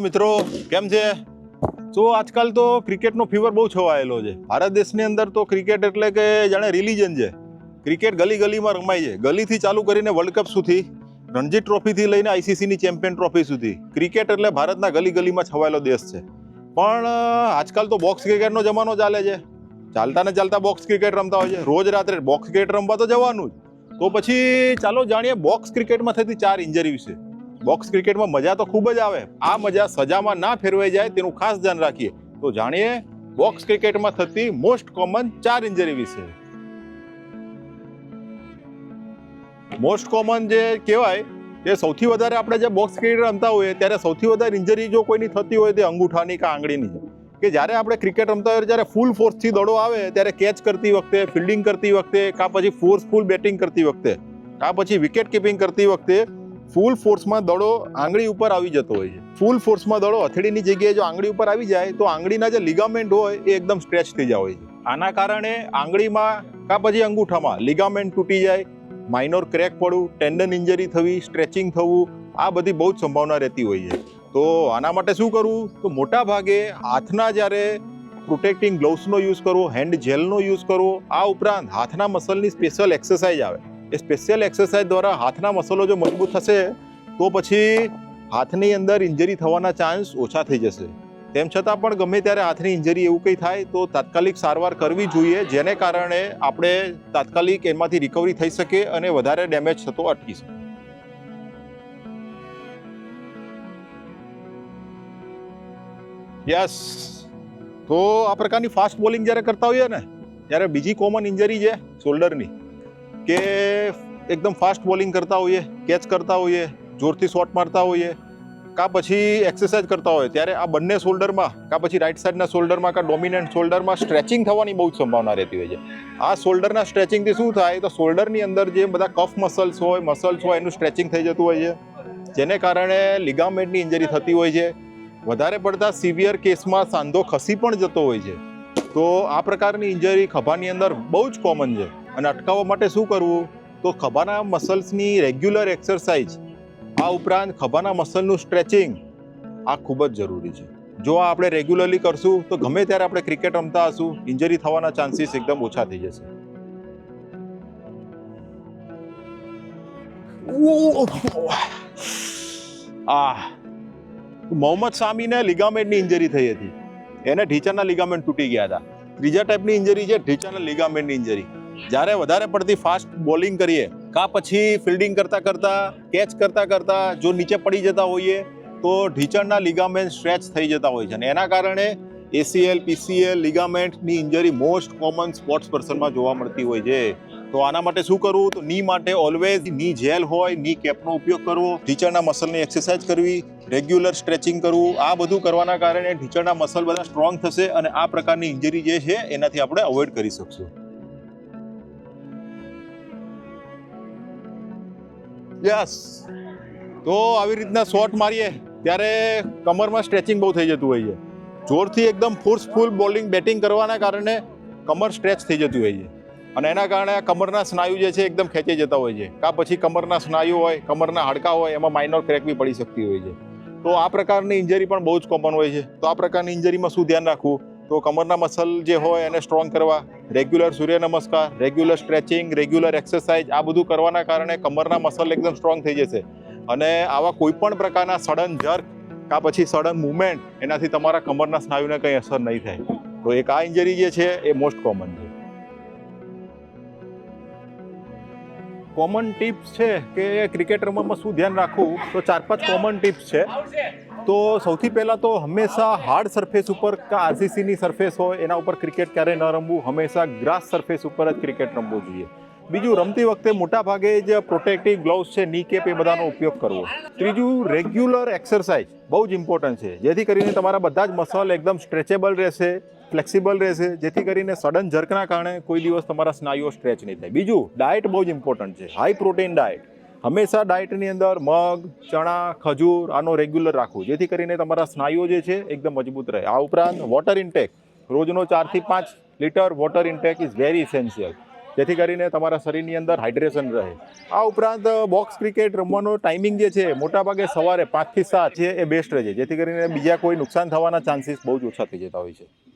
મિત્રો, કેમ છે? તો આજકાલ તો ક્રિકેટનો ફીવર બહુ છવાયેલો છે. ભારત દેશની અંદર તો ક્રિકેટ એટલે કે જાણે રિલિજન છે. ક્રિકેટ ગલી ગલીમાં રમાય છે. ગલીથી ચાલુ કરીને વર્લ્ડ કપ સુધી, રણજી ટ્રોફીથી લઈને આઈસીસીની ચેમ્પિયન ટ્રોફી સુધી, ક્રિકેટ એટલે ભારતના ગલી ગલીમાં છવાયેલો દેશ છે. પણ આજકાલ તો બોક્સ ક્રિકેટનો જમાનો ચાલે છે. ચાલતા ને ચાલતા બોક્સ ક્રિકેટ રમતા હોય છે. રોજ રાત્રે બોક્સ ક્રિકેટ રમવા તો જવાનું જ. તો પછી ચાલો જાણીએ બોક્સ ક્રિકેટમાં થતી ચાર ઇન્જરી વિશે. બોક્સ ક્રિકેટમાં મજા તો ખૂબ જ આવે. આ મજા સજામાં ના ફેરવાઈ જાય તેનું ખાસ ધ્યાન રાખીએ. તો જાણીએ બોક્સ ક્રિકેટમાં થતી મોસ્ટ કોમન ચાર ઇન્જરી વિશે. મોસ્ટ કોમન જે કહેવાય તે સૌથી વધારે આપણે જે બોક્સ ક્રિકેટ રમતા હોઈએ ત્યારે સૌથી વધારે ઇન્જરી જો કોઈની થતી હોય તે અંગૂઠાની કે આંગળીની. છે કે જ્યારે આપણે ક્રિકેટ રમતા હોય જ્યારે ફૂલ ફોર્સથી દડો આવે ત્યારે કેચ કરતી વખતે ફિલ્ડિંગ કરતી વખતે કાં પછી ફોર્સફુલ બેટિંગ કરતી વખતે કાં પછી વિકેટ કીપિંગ કરતી વખતે ફૂલ ફોર્સમાં દડો આંગળી ઉપર આવી જતો હોય છે. ફૂલ ફોર્સમાં દડો હથેળીની જગ્યાએ જો આંગળી ઉપર આવી જાય, તો આંગળીના જે લિગામેન્ટ હોય એ એકદમ સ્ટ્રેચ થઈ જાય છે. આના કારણે આંગળીમાં કાં પછી અંગૂઠામાં લિગામેન્ટ તૂટી જાય માઇનોર ક્રેક પડવું ટેન્ડન ઇન્જરી થવી સ્ટ્રેચિંગ થવું, આ બધી બહુ જ સંભાવના રહેતી હોય છે. તો આના માટે શું કરવું? તો મોટા ભાગે હાથના જ્યારે પ્રોટેક્ટિંગ ગ્લોવ્સનો યુઝ કરવો હેન્ડ જેલનો યુઝ કરવો, આ ઉપરાંત હાથના મસલની સ્પેશિયલ એક્સરસાઇઝ આવે. એ સ્પેશિયલ એક્સરસાઇઝ દ્વારા હાથના મસલો જો મજબૂત થશે, તો પછી હાથની અંદર ઇન્જરી થવાના ચાન્સ ઓછા થઈ જશે. તેમ છતાં પણ ગમે ત્યારે હાથની ઇન્જરી એવું કંઈ થાય, તો તાત્કાલિક સારવાર કરવી જોઈએ, જેને કારણે આપણે તાત્કાલિક એમાંથી રિકવરી થઈ શકે અને વધારે ડેમેજ થતો અટકી શકે. યસ. તો આ પ્રકારની ફાસ્ટ બોલિંગ જ્યારે કરતા હોઈએ ને, ત્યારે બીજી કોમન ઇન્જરી છે શોલ્ડરની. કે એકદમ ફાસ્ટ બોલિંગ કરતા હોઈએ કેચ કરતા હોઈએ, જોરથી શોટ મારતા હોઈએ, કાં પછી એક્સરસાઇઝ કરતા હોય ત્યારે આ બંને શોલ્ડરમાં કાં પછી રાઈટ સાઈડના શોલ્ડરમાં કાં ડોમિનન્ટ શોલ્ડરમાં સ્ટ્રેચિંગ થવાની બહુ જ સંભાવના રહેતી હોય છે. આ શોલ્ડરના સ્ટ્રેચિંગથી શું થાય, તો શોલ્ડરની અંદર જે બધા કફ મસલ્સ હોય મસલ્સ હોય, એનું સ્ટ્રેચિંગ થઈ જતું હોય છે. જેને કારણે લિગામેન્ટની ઇન્જરી થતી હોય છે. વધારે પડતા સિવિયર કેસમાં સાંધો ખસી પણ જતો હોય છે. તો આ પ્રકારની ઇન્જરી ખભાની અંદર બહુ જ કોમન છે. અને અટકાવવા માટે શું કરવું? તો ખભાના મસલ્સની રેગ્યુલર એક્સરસાઇઝ આ ઉપરાંત ખભાના મસલનું સ્ટ્રેચિંગ આ ખૂબ જ જરૂરી છે. જો આ આપણે રેગ્યુલરલી કરશું, તો ગમે ત્યારે આપણે ક્રિકેટ રમતા હશું ઇન્જરી થવાના ચાન્સીસ એકદમ ઓછા થઈ જશે. આ, મોહમ્મદ શામીને લિગામેન્ટની ઇન્જરી થઈ હતી. એને ઢીચાના લિગામેન્ટ તૂટી ગયા હતા. ત્રીજા ટાઈપની ઇન્જરી છે, ઢીચાના લિગામેન્ટની ઇન્જરી જ્યારે વધારે પડતી ફાસ્ટ બોલિંગ કરીએ, કા પછી ફિલ્ડિંગ કરતા કરતા કેચ કરતા કરતા જો નીચે પડી જતા હોઈએ, તો ઢીચણના લિગામેન્ટ સ્ટ્રેચ થઈ જતા હોય છે અને એના કારણે એસીએલ પીસીએલ લિગામેન્ટની ઇન્જરી મોસ્ટ કોમન સ્પોર્ટ્સ પર્સનમાં જોવા મળતી હોય છે. તો આના માટે શું કરવું? તો ની માટે ઓલવેઝની જેલ હોય, ની કેપનો ઉપયોગ કરવો, ઢીચણના મસલની એક્સરસાઇઝ કરવી રેગ્યુલર સ્ટ્રેચિંગ કરવું, આ બધું કરવાના કારણે ઢીચણના મસલ બધા સ્ટ્રોંગ થશે અને આ પ્રકારની ઇન્જરી જે છે, એનાથી આપણે અવોઇડ કરી શકશું. યસ. તો આવી રીતના શોટ મારીએ, ત્યારે કમરમાં સ્ટ્રેચિંગ બહુ થઈ જતું હોય છે. જોરથી એકદમ ફોર્સફુલ બોલિંગ બેટિંગ કરવાના કારણે કમર સ્ટ્રેચ થઈ જતી હોય છે. અને એના કારણે આ કમરના સ્નાયુ જે છે એકદમ ખેંચી જતા હોય છે. કાં પછી કમરના સ્નાયુ હોય, કમરના હાડકા હોય, એમાં માઇનોર ક્રેક બી પડી શકતી હોય છે. તો આ પ્રકારની ઇન્જરી પણ બહુ જ કોમન હોય છે. તો આ પ્રકારની ઇન્જરીમાં શું ધ્યાન રાખવું? તો કમરના મસલ જે હોય એને સ્ટ્રોંગ કરવા. રેગ્યુલર સૂર્ય નમસ્કાર રેગ્યુલર સ્ટ્રેચિંગ રેગ્યુલર એક્સરસાઇઝ આ બધું કરવાના કારણે કમરના મસલ એકદમ સ્ટ્રોંગ થઈ જશે. અને આવા કોઈ પણ પ્રકારના સડન જર્ક કાં પછી સડન મુવમેન્ટ એનાથી તમારા કમરના સ્નાયુને કંઈ અસર નહીં થાય. તો એક આ ઇન્જરી જે છે એ મોસ્ટ કોમન છે. કોમન ટિપ્સ છે કે ક્રિકેટ રમવામાં શું ધ્યાન રાખવું? તો ચાર પાંચ કોમન ટિપ્સ છે. તો સૌથી પહેલાં તો હંમેશા હાર્ડ સરફેસ ઉપર કે આરસીસીની સરફેસ હોય, એના ઉપર ક્રિકેટ ક્યારેય ન રમવું, હંમેશા ગ્રાસ સરફેસ ઉપર જ ક્રિકેટ રમવું જોઈએ. બીજું, રમતી વખતે મોટા ભાગે જ પ્રોટેક્ટિવ ગ્લોવ્સ છે ની કેપ એ બધાનો ઉપયોગ કરવો. ત્રીજું રેગ્યુલર એક્સરસાઇઝ બહુ જ ઇમ્પોર્ટન્ટ છે. જેથી કરીને તમારા બધા જ મસલ એકદમ સ્ટ્રેચેબલ રહેશે ફ્લેક્સિબલ રહેશે. જેથી કરીને સડન જર્કના કારણે કોઈ દિવસ તમારા સ્નાયુઓ સ્ટ્રેચ નહીં થાય. બીજું ડાયટ બહુ જ ઇમ્પોર્ટન્ટ છે. હાઈ પ્રોટીન ડાયટ હંમેશા ડાયટની અંદર મગ, ચણા, ખજૂર આનો રેગ્યુલર રાખવું. જેથી કરીને તમારા સ્નાયુઓ જે છે એકદમ મજબૂત રહે. આ ઉપરાંત વોટર ઇન્ટેક રોજનો ચારથી પાંચ litre water intake is very essential જેથી કરીને તમારા શરીરની અંદર હાઇડ્રેશન રહે. આ ઉપરાંત બોક્સ ક્રિકેટ રમવાનો ટાઈમિંગ જે છે મોટાભાગે સવારે પાંચથી સાત છે એ બેસ્ટ રહે છે. જેથી કરીને બીજા કોઈ નુકસાન થવાના ચાન્સીસ બહુ જ ઓછા થઈ જતા હોય છે.